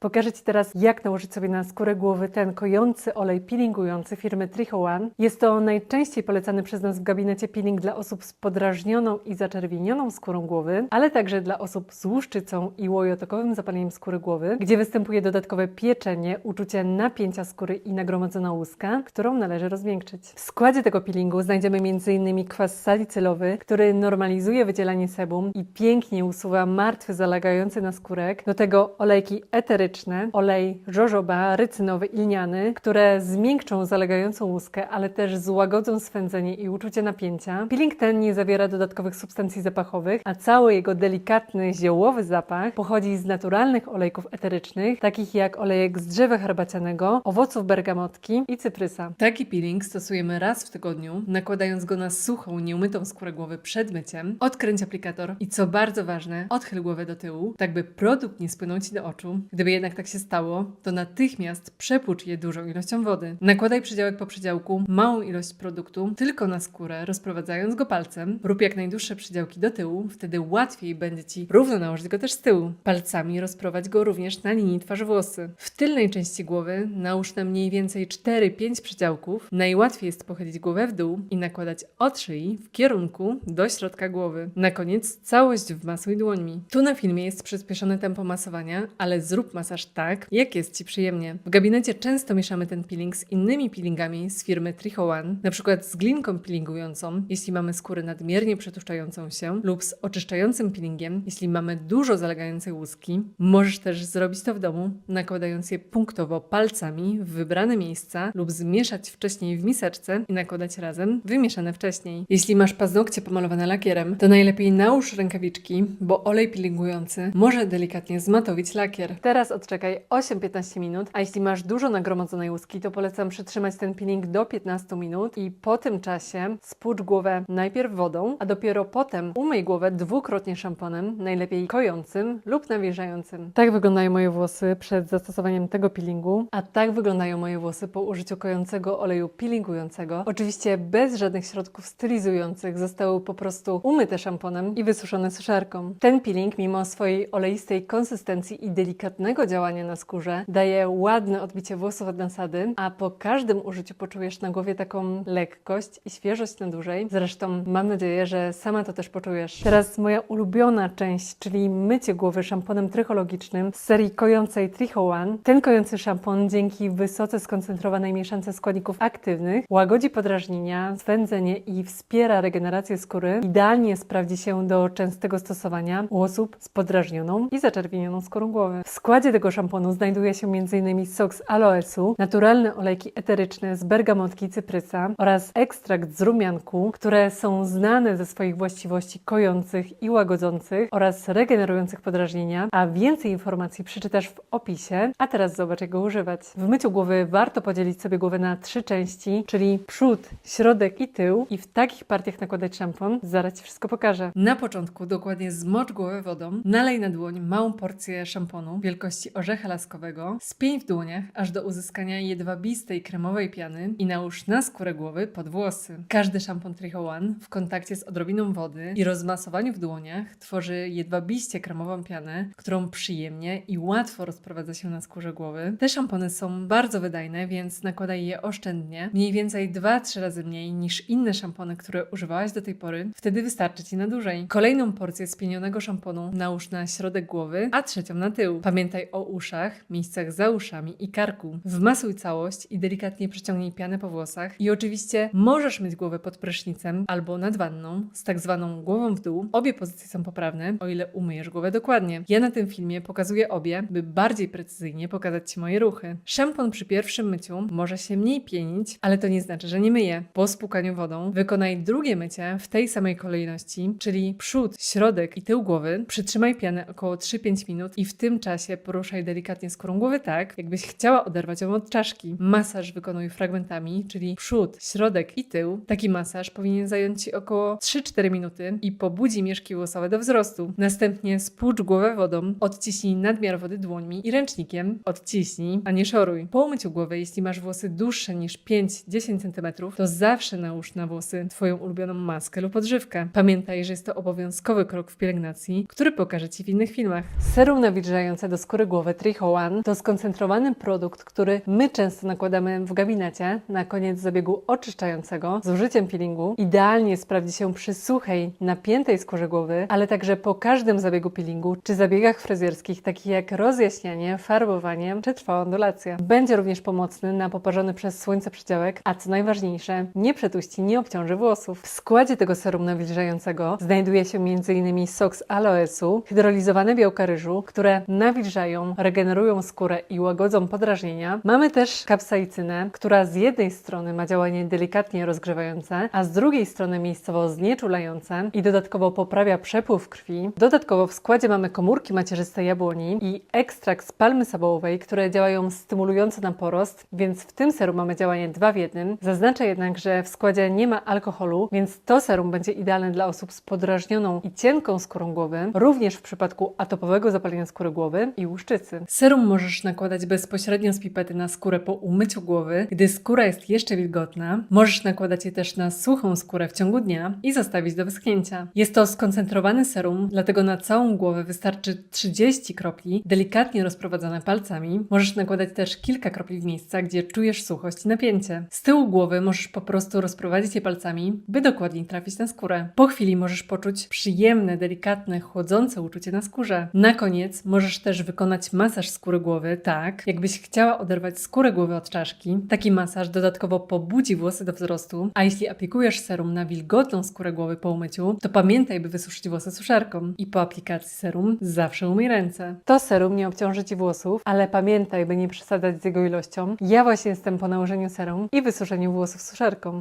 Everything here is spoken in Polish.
Pokażę Ci teraz, jak nałożyć sobie na skórę głowy ten kojący olej peelingujący firmy Tricho One. Jest to najczęściej polecany przez nas w gabinecie peeling dla osób z podrażnioną i zaczerwienioną skórą głowy, ale także dla osób z łuszczycą i łojotokowym zapaleniem skóry głowy, gdzie występuje dodatkowe pieczenie, uczucie napięcia skóry i nagromadzona łuska, którą należy rozmiękczyć. W składzie tego peelingu znajdziemy m.in. kwas salicylowy, który normalizuje wydzielanie sebum i pięknie usuwa martwy zalegający na skórek. Do tego olejki eteryczne, olej jojoba, rycynowy i lniany, które zmiękczą zalegającą łuskę, ale też złagodzą swędzenie i uczucie napięcia. Peeling ten nie zawiera dodatkowych substancji zapachowych, a cały jego delikatny, ziołowy zapach pochodzi z naturalnych olejków eterycznych, takich jak olejek z drzewa herbacianego, owoców bergamotki i cyprysa. Taki peeling stosujemy raz w tygodniu, nakładając go na suchą, nieumytą skórę głowy przed myciem. Odkręć aplikator i co bardzo ważne, odchyl głowę do tyłu, tak by produkt nie spłynął Ci do oczu. Gdyby jednak tak się stało, to natychmiast przepłucz je dużą ilością wody. Nakładaj przedziałek po przedziałku, małą ilość produktu tylko na skórę, rozprowadzając go palcem. Rób jak najdłuższe przedziałki do tyłu, wtedy łatwiej będzie Ci równo nałożyć go też z tyłu. Palcami rozprowadź go również na linii twarzy-włosy. W tylnej części głowy nałóż na mniej więcej 4-5 przedziałków. Najłatwiej jest pochylić głowę w dół i nakładać od szyi w kierunku do środka głowy. Na koniec całość wmasuj dłońmi. Tu na filmie jest przyspieszone tempo masowania, ale zrób masaż tak, jak jest Ci przyjemnie. W gabinecie często mieszamy ten peeling z innymi peelingami z firmy Tricho One, na przykład z glinką peelingującą, jeśli mamy skórę nadmiernie przetłuszczającą się, lub z oczyszczającym peelingiem, jeśli mamy dużo zalegającej łuski. Możesz też zrobić to w domu, nakładając je punktowo palcami w wybrane miejsca lub zmieszać wcześniej w miseczce i nakładać razem, wymieszane wcześniej. Jeśli masz paznokcie pomalowane lakierem, to najlepiej nałóż rękawiczki, bo olej peelingujący może delikatnie zmatowić lakier. Teraz odczekaj 8-15 minut, a jeśli masz dużo nagromadzonej łuski, to polecam przytrzymać ten peeling do 15 minut i po tym czasie spłucz głowę najpierw wodą, a dopiero potem umyj głowę dwukrotnie szamponem, najlepiej kojącym lub nawilżającym. Tak wyglądają moje włosy przed zastosowaniem tego peelingu, a tak wyglądają moje włosy po użyciu kojącego oleju peelingującego. Oczywiście bez żadnych środków stylizujących, zostały po prostu umyte szamponem i wysuszone suszarką. Ten peeling, mimo swojej oleistej konsystencji i delikatnego działania na skórze, daje ładne odbicie włosów od nasady, a po każdym użyciu poczujesz na głowie taką lekkość i świeżość na dłużej. Zresztą mam nadzieję, że sama to też poczujesz. Teraz moja ulubiona część, czyli mycie głowy szamponem trychologicznym z serii kojącej Tricho One. Ten kojący szampon dzięki wysoce skoncentrowanej mieszance składników aktywnych łagodzi podrażnienia, swędzenie i wspiera regenerację skóry. Idealnie sprawdzi się do częstego stosowania u osób z podrażnioną i zaczerwienioną skórą głowy. W składzie tego szamponu znajduje się m.in. sok z aloesu, naturalne olejki eteryczne z bergamotki i cyprysa oraz ekstrakt z rumianku, które są znane ze swoich właściwości kojących i łagodzących oraz regenerujących podrażnienia, a więcej informacji przeczytasz w opisie, a teraz zobacz jak go używać. W myciu głowy warto podzielić sobie głowę na trzy części, czyli przód, środek i tył i w takich partiach nakładać szampon. Zaraz Ci wszystko pokażę. Na początku dokładnie zmocz głowę wodą, nalej na dłoń małą porcję szamponu wielkości orzecha laskowego, spień w dłoniach aż do uzyskania jedwabistej kremowej piany i nałóż na skórę głowy pod włosy. Każdy szampon Tricho One w kontakcie z odrobiną wody i rozmasowaniu w dłoniach tworzy jedwabiście kremową pianę, którą przyjemnie i łatwo rozprowadza się na skórze głowy. Te szampony są bardzo wydajne, więc nakładaj je oszczędnie, mniej więcej 2-3 razy mniej niż inne szampony, które używałaś do tej pory. Wtedy wystarczy Ci na dłużej. Kolejną porcję spienionego szamponu nałóż na środek głowy, a trzecią na tył. Pamiętaj o uszach, miejscach za uszami i karku. Wmasuj całość i delikatnie przeciągnij pianę po włosach. I oczywiście możesz mieć głowę pod prysznicem albo nad wanną z tak zwaną głową w dół. Obie pozycje są poprawne, o ile umyjesz głowę dokładnie. Ja na tym filmie pokazuję obie, by bardziej precyzyjnie pokazać Ci moje ruchy. Szampon przy pierwszym myciu może się mniej pienić, ale to nie znaczy, że nie myje. Po spłukaniu wodą wykonaj drugie mycie w tej samej kolejności, czyli przód, środek i tył głowy. Przytrzymaj pianę około 3-5 minut i w tym czasie poruszaj delikatnie skórą głowy tak, jakbyś chciała oderwać ją od czaszki. Masaż wykonuj fragmentami, czyli przód, środek i tył. Taki masaż powinien zająć Ci około 3-4 minuty i pobudzi mieszki włosowe do wzrostu. Następnie spłucz głowę wodą, odciśnij nadmiar wody dłońmi i ręcznikiem, odciśnij, a nie szoruj. Po umyciu głowy, jeśli masz włosy dłuższe niż 5-10 cm, to zawsze nałóż na włosy Twoją ulubioną maskę lub odżywkę. Pamiętaj, że jest to obowiązkowy krok w pielęgnacji, który pokażę Ci w innych filmach. Serum nawilżające do skóry głowy Tricho One to skoncentrowany produkt, który my często nakładamy w gabinecie na koniec zabiegu oczyszczającego z użyciem peelingu. Idealnie sprawdzi się przy suchej, napiętej skórze głowy, ale także po każdym zabiegu peelingu czy zabiegach fryzjerskich, takich jak rozjaśnianie, farbowanie czy trwała ondulacja. Będzie również pomocny na poparzony przez słońce przedziałek, a co najważniejsze, nie przetuści, nie obciąży włosów. W składzie tego serum nawilżającego znajduje się m.in. sok z aloesu, hydrolizowane białka ryżu, które nawilżają, regenerują skórę i łagodzą podrażnienia. Mamy też kapsaicynę, która z jednej strony ma działanie delikatnie rozgrzewające, a z drugiej strony miejscowo znieczulające i dodatkowo poprawia przepływ krwi. Dodatkowo w składzie mamy komórki macierzyste jabłoni i ekstrakt z palmy sabołowej, które działają stymulująco na porost, więc w tym serum mamy działanie dwa w jednym. Zaznaczę jednak, że w składzie nie ma alkoholu, więc to serum będzie idealne dla osób z podrażnioną i cienką skórą głowy, również w przypadku atopowego zapalenia skóry głowy i Serum możesz nakładać bezpośrednio z pipety na skórę po umyciu głowy, gdy skóra jest jeszcze wilgotna. Możesz nakładać je też na suchą skórę w ciągu dnia i zostawić do wyschnięcia. Jest to skoncentrowany serum, dlatego na całą głowę wystarczy 30 kropli, delikatnie rozprowadzone palcami. Możesz nakładać też kilka kropli w miejsca, gdzie czujesz suchość i napięcie. Z tyłu głowy możesz po prostu rozprowadzić je palcami, by dokładniej trafić na skórę. Po chwili możesz poczuć przyjemne, delikatne, chłodzące uczucie na skórze. Na koniec możesz też wykonać masaż skóry głowy, tak jakbyś chciała oderwać skórę głowy od czaszki. Taki masaż dodatkowo pobudzi włosy do wzrostu, a jeśli aplikujesz serum na wilgotną skórę głowy po umyciu, to pamiętaj, by wysuszyć włosy suszarką. I po aplikacji serum zawsze umyj ręce. To serum nie obciąży Ci włosów, ale pamiętaj, by nie przesadzać z jego ilością. Ja właśnie jestem po nałożeniu serum i wysuszeniu włosów suszarką.